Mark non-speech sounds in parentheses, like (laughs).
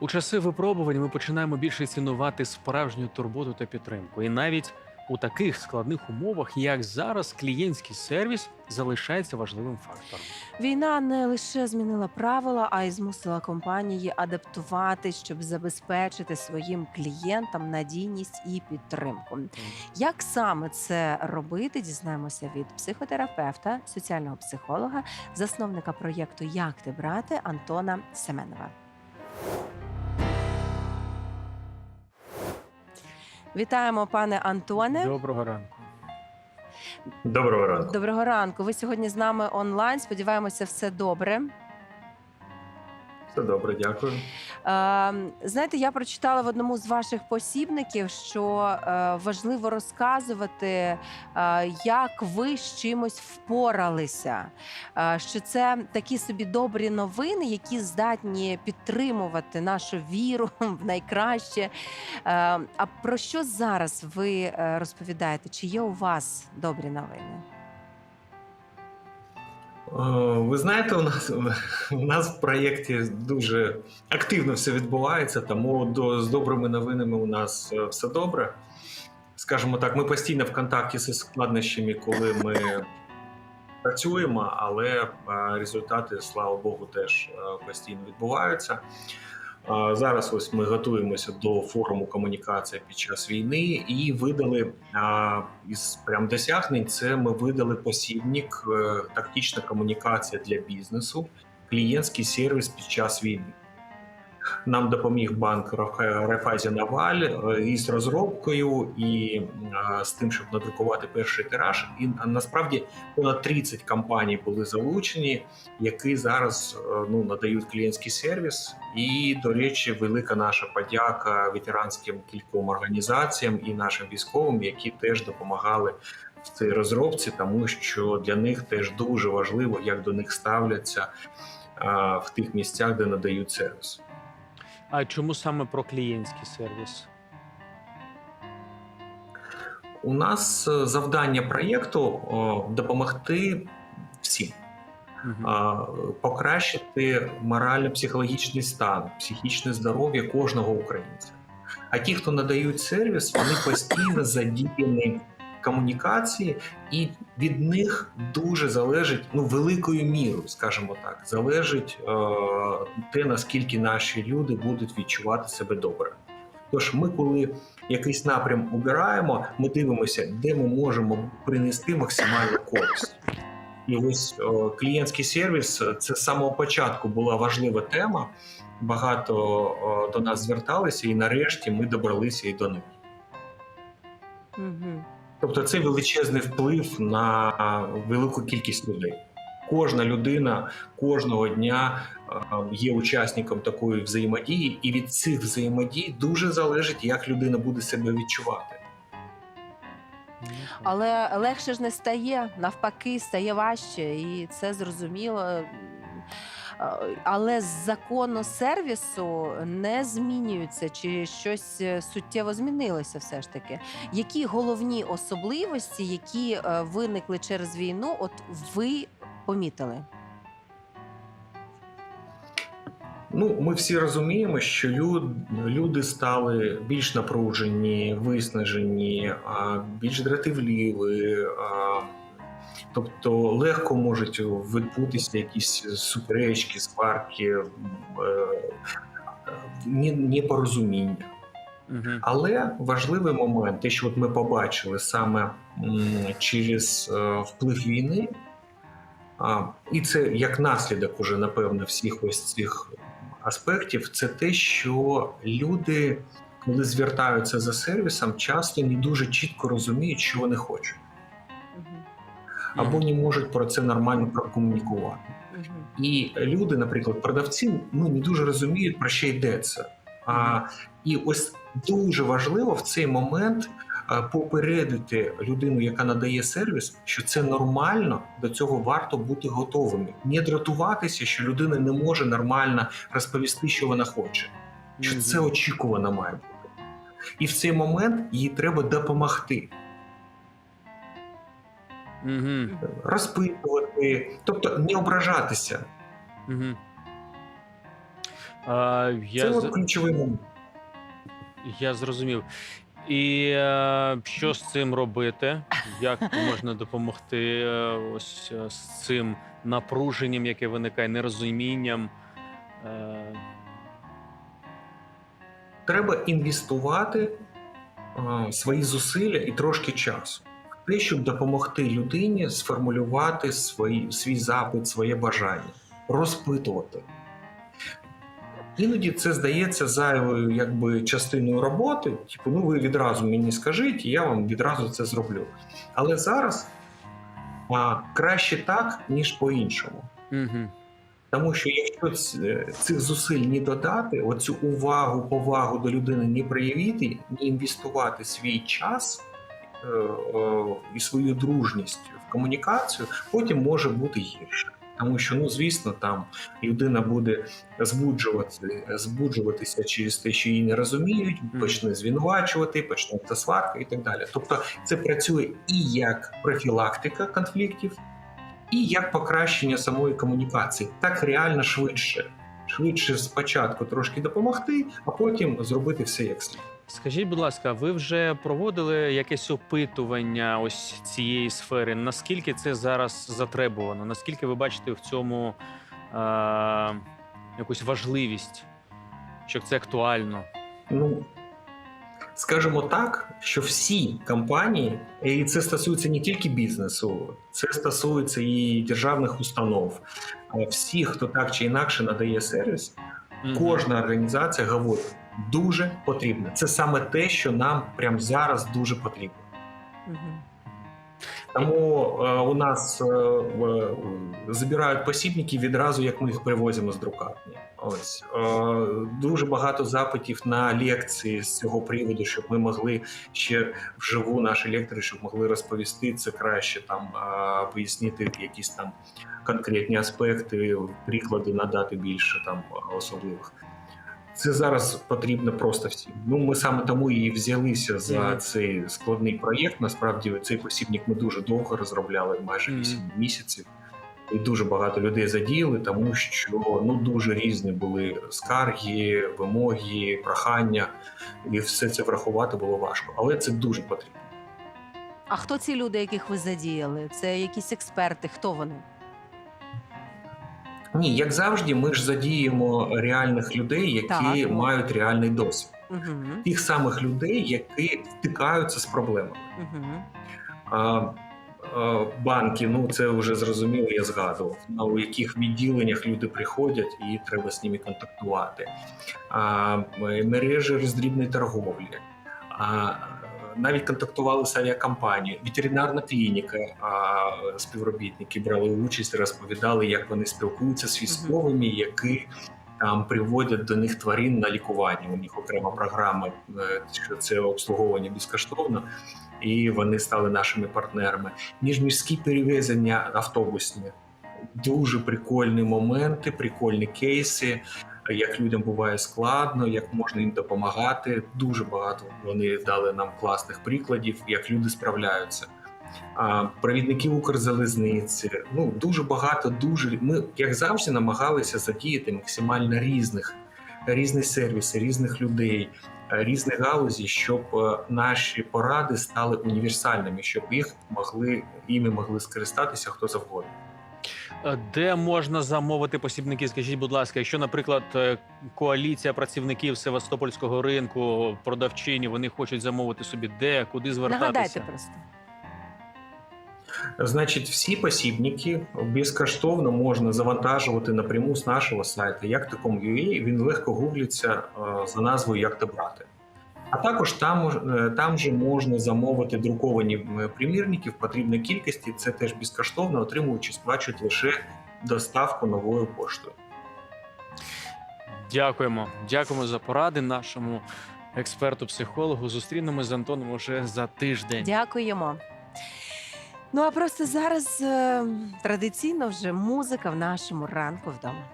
У часи випробувань ми починаємо більше цінувати справжню турботу та підтримку. І навіть у таких складних умовах, як зараз, клієнтський сервіс залишається важливим фактором. Війна не лише змінила правила, а й змусила компанії адаптуватись, щоб забезпечити своїм клієнтам надійність і підтримку. Як саме це робити, дізнаємося від психотерапевта, соціального психолога, засновника проєкту Як ти брати Антона Семенова. Вітаємо, пане Антоне. Доброго ранку. Доброго ранку. Доброго ранку. Ви сьогодні з нами онлайн. Сподіваємося, все добре. Добре, дякую. Е, знаєте, я прочитала в одному з ваших посібників, що е, важливо розказувати, е, як ви з чимось впоралися. Що це такі собі добрі новини, які здатні підтримувати нашу віру (laughs) в найкраще. А про що зараз ви розповідаєте? Чи є у вас добрі новини? Е, Ви знаєте, у нас у нас в проєкті дуже активно все відбувається, тому до, з добрими новинами у нас е, все добре. Скажімо так, ми постійно в контакті зі складнощами, коли ми працюємо, але е, результати, слава Богу, теж постійно відбуваються. Зараз ось ми готуємося до форуму комунікація під час війни і видали із прям досягнень. Це ми видали посібник е, тактична комунікація для бізнесу, клієнтський сервіс під час війни. Нам допоміг банк Райфайзенаваль е, із розробкою і е, з тим, щоб надрукувати перший тираж. І насправді понад 30 компаній були залучені, які зараз е, ну надають клієнтський сервіс. І до речі, велика наша подяка ветеранським кільком організаціям і нашим військовим, які теж допомагали в цій розробці, тому що для них теж дуже важливо, як до них ставляться в тих місцях, де надають сервіс. А чому саме про клієнтський сервіс? У нас е, завдання проєкту допомогти всім. А, покращити морально-психологічний стан, психічне здоров'я кожного українця. А ті, хто надають сервіс, вони постійно задіяні комунікації, і від них дуже залежить ну великою мірою, скажімо так, залежить е, те, наскільки наші люди будуть відчувати себе добре. Тож, ми, коли якийсь напрям обираємо, ми дивимося, де ми можемо принести максимальну користь. І ось о, клієнтський сервіс це з самого початку була важлива тема. Багато о, до нас зверталися, і нарешті ми добралися і до них. Угу. Тобто, це величезний вплив на велику кількість людей. Кожна людина кожного дня є учасником такої взаємодії, і від цих взаємодій дуже залежить, як людина буде себе відчувати. Але легше ж не стає, навпаки, стає важче, і це зрозуміло. Але закону сервісу не змінюється, чи щось е, суттєво змінилося все ж таки. Які головні особливості, які е, виникли через війну, от ви помітили? Ну, ми всі розуміємо, що люд, люди стали більш напружені, виснажені, більш дратівливі. Тобто легко можуть відбутися якісь суперечки, сварки, е, непорозуміння. Мгм. Але важливий момент, те, що от ми побачили саме через е, вплив війни, і це як наслідок уже, напевно, всіх ось цих аспектів, це те, що люди, коли звертаються за сервісом, часто не дуже чітко розуміють, що вони хочуть. Або не можуть про це нормально прокомунікувати. І люди, наприклад, продавці, ну не дуже розуміють про що йдеться. А, і ось дуже важливо в цей момент попередити людину, яка надає сервіс, що це нормально, до цього варто бути готовими. Не дратуватися, що людина не може нормально розповісти, що вона хоче, що це очікувано має бути. І в цей момент їй треба допомогти, Мгм. розпитувати, тобто не ображатися. Е, Це я, от з- ключовий момент. я зрозумів. І е, що з цим робити? Як можна допомогти е, ось е, з цим напруженням, яке виникає, нерозумінням? Е, Треба інвестувати е, свої зусилля і трошки часу. Те, щоб допомогти людині сформулювати свої, свій запит, своє бажання, розпитувати. Іноді це здається зайвою якби, частиною роботи. Типу, ну ви відразу мені скажіть, і я вам відразу це зроблю. Але зараз а, краще так, ніж по-іншому. угу. Тому що якщо цих зусиль не додати, оцю увагу, повагу до людини не проявити, не інвестувати свій час е, е, і свою дружність в комунікацію, потім може бути гірше. Тому що, ну звісно, там людина буде збуджувати, збуджуватися через те, що її не розуміють, почне звинувачувати, почнеться сварка і так далі. Тобто, це працює і як профілактика конфліктів, і як покращення самої комунікації. Так реально швидше. Швидше спочатку трошки допомогти, а потім зробити все як слід. Скажіть, будь ласка, ви вже проводили якесь опитування ось цієї сфери? Наскільки це зараз затребувано? Наскільки ви бачите в цьому е, якусь важливість? Що це актуально? Ну скажімо так, що всі компанії, і це стосується не тільки бізнесу, це стосується і державних установ. А Всі, хто так чи інакше надає сервіс, кожна організація говорить дуже потрібно. Це саме те, що нам прямо зараз дуже потрібно. Тому е, у нас е, в- забирають посібники відразу, як ми їх привозимо з друкарні. Ось е, дуже багато запитів на лекції з цього приводу, щоб ми могли ще вживу наші лектори, щоб могли розповісти це краще, там е, пояснити якісь там конкретні аспекти, приклади надати більше там особливих. Це зараз потрібно просто всім. Ну ми саме тому і взялися за Мгм. цей складний проєкт. Насправді цей посібник ми дуже довго розробляли, майже Мгм. 8 місяців. І дуже багато людей задіяли, тому що ну дуже різні були скарги, вимоги, прохання, і все це врахувати було важко. Але це дуже потрібно. А хто ці люди, яких ви задіяли? Це якісь експерти? Хто вони? Ні, як завжди, ми ж задіємо реальних людей, які Так, мають реальний досвід. Угу. Тих самих людей, які стикаються з проблемами. Угу. А, а, банки, ну це вже зрозуміло, я згадував. На у яких відділеннях люди приходять і треба з ними контактувати. А, мережі роздрібної торговлі. А, навіть контактували з авіакомпанією, ветеринарна клініка, а, співробітники брали участь, розповідали, як вони спілкуються з військовими, які там приводять до них тварин на лікування. У них окрема програма, е, що це обслуговування безкоштовно і вони стали нашими партнерами. Міжміські перевезення автобусні. Дуже прикольні моменти, прикольні кейси, як людям буває складно, як можна їм допомагати. Дуже багато вони дали нам класних прикладів, як люди справляються. А, провідники Укрзалізниці. Ну дуже багато, дуже ми, як завжди, намагалися задіяти максимально різних, різні сервіси, різних людей, різні галузі, щоб е, наші поради стали універсальними, щоб їх могли іми могли скористатися хто завгодно. Е, Де можна замовити посібники? Скажіть, будь ласка, якщо, наприклад, е, коаліція працівників Севастопольського ринку, продавчині, вони хочуть замовити собі де, куди звертатися? Нагадайте просто. Значить, всі посібники безкоштовно можна завантажувати напряму з нашого сайту Як як.com.ua, Він легко гуглиться е, за назвою Як то брати. А також там, е, там же можна замовити друковані примірники в потрібній кількості. Це теж безкоштовно, отримуючи, сплачують лише доставку новою поштою. Дякуємо. Дякуємо за поради нашому експерту-психологу. Зустрінемось з Антоном уже за тиждень. Дякуємо. Ну а просто зараз е, традиційно вже музика в нашому ранку вдома.